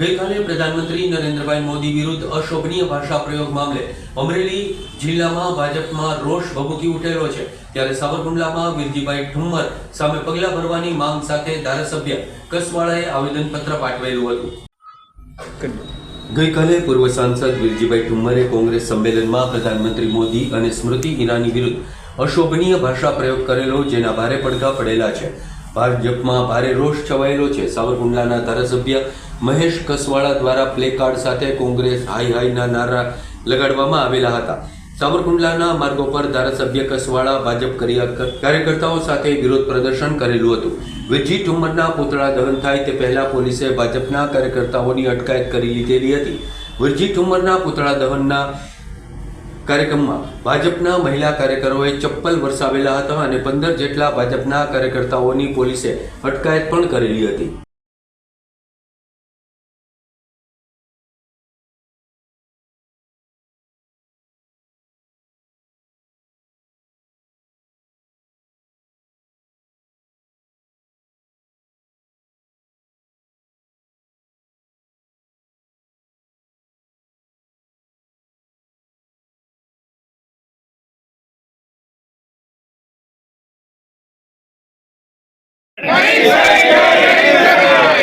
ગઈકાલે પ્રધાનમંત્રી નરેન્દ્રભાઈ મોદી વિરુદ્ધ અશોભનીય ભાષા પ્રયોગ મામલે અમરેલી જિલ્લામાં ભાજપમાં રોષ ભભૂકી ઉઠેલો છે. ત્યારે સાવરકુંડલામાં વિરજીભાઈ ઠુમ્મર સામે પગલાં ભરવાની માંગ સાથે ધારાસભ્ય કસવાળાએ આવેદનપત્ર પાઠવેલું હતું. ગઈકાલે પૂર્વ સાંસદ વિરજીભાઈ ઠુમ્મરે કોંગ્રેસ સંમેલનમાં પ્રધાનમંત્રી મોદી અને સ્મૃતિ ઈરાની વિરુદ્ધ અશોભનીય ભાષા પ્રયોગ કરેલો, જેના ભારે પડઘા પડેલા છે. ભાજપમાં ભારે રોષ છવાયેલો છે. સાવરકુંડલાના ધારાસભ્ય મહેશ કસવાળા દ્વારા પ્લેકાર્ડ સાથે કોંગ્રેસ હાઈ હાઈના નારા લગાડવામાં આવેલા હતા. સાવરકુંડલાના માર્ગો પર ધારાસભ્ય કસવાળા ભાજપ કાર્ય- કાર્યકર્તાઓ સાથે વિરોધ પ્રદર્શન કરેલું હતું. વિજી ઠુમ્મરના પુતળા દહન થાય તે પહેલા પોલીસે ભાજપના કાર્યકર્તાઓની અટકાયત કરી લીધેલી હતી. વિરજી ઠુમ્મરના પુતળા દહનના કાર્યક્રમમાં ભાજપના મહિલા કાર્યકરોએ ચપ્પલ વરસાવેલા હતા અને પંદર જેટલા ભાજપના કાર્યકર્તાઓની પોલીસે અટકાયત પણ કરેલી હતી.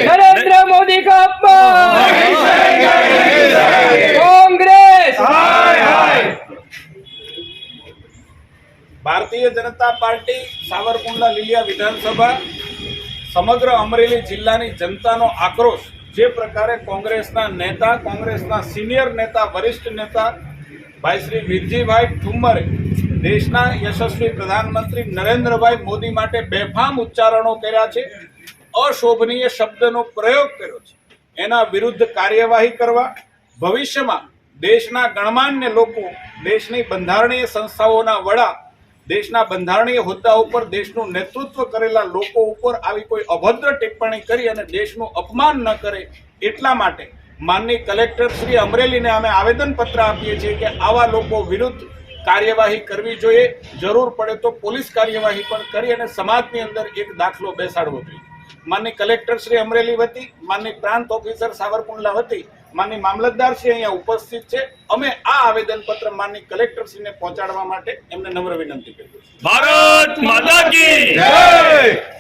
નરેન્દ્ર મોદી કોંગ્રેસ! ભારતીય જનતા પાર્ટી સાવરકુંડલા લીલિયા વિધાનસભા સમગ્ર અમરેલી જિલ્લાની જનતાનો આક્રોશ જે પ્રકારે કોંગ્રેસના નેતા, કોંગ્રેસના સિનિયર નેતા, વરિષ્ઠ નેતા ભાઈ શ્રી વિરજીભાઈ ઠુમ્મરે દેશના યશસ્વી પ્રધાનમંત્રી નરેન્દ્રભાઈ મોદી માટે બેફામ ઉચ્ચારણો કર્યા છે. અશોભનીય શબ્દનો પ્રયોગ કર્યો છે. એના વિરુદ્ધ કાર્યવાહી કરવા, ભવિષ્યમાં દેશના ગણમાન્ય લોકો, દેશની બંધારણીય સંસ્થાઓના વડા, દેશના બંધારણીય હોદ્દા ઉપર દેશનું નેતૃત્વ કરેલા લોકો ઉપર આવી કોઈ અભદ્ર ટિપ્પણી કરી અને દેશનું અપમાન ન કરે એટલા માટે માનની કલેક્ટર શ્રી અમરેલીને અમે આવેદનપત્ર આપીએ છીએ કે આવા લોકો વિરુદ્ધ કાર્યવાહી કરવી જોઈએ. જરૂર પડે તો પોલીસ કાર્યવાહી પણ કરી અને સમાજની અંદર એક દાખલો બેસાડવો જોઈએ. માનની કલેક્ટર શ્રી અમરેલી વતી, માનની પ્રાંત ઓફિસર સાવરકુંડલા વતી, માનની મામલતદાર શ્રી અહીંયા ઉપસ્થિત છે. અમે આ આવેદનપત્ર માની કલેક્ટર શ્રીને પહોંચાડવા માટે એમને નમ્ર વિનંતી કરી ભારત માતા કી જય!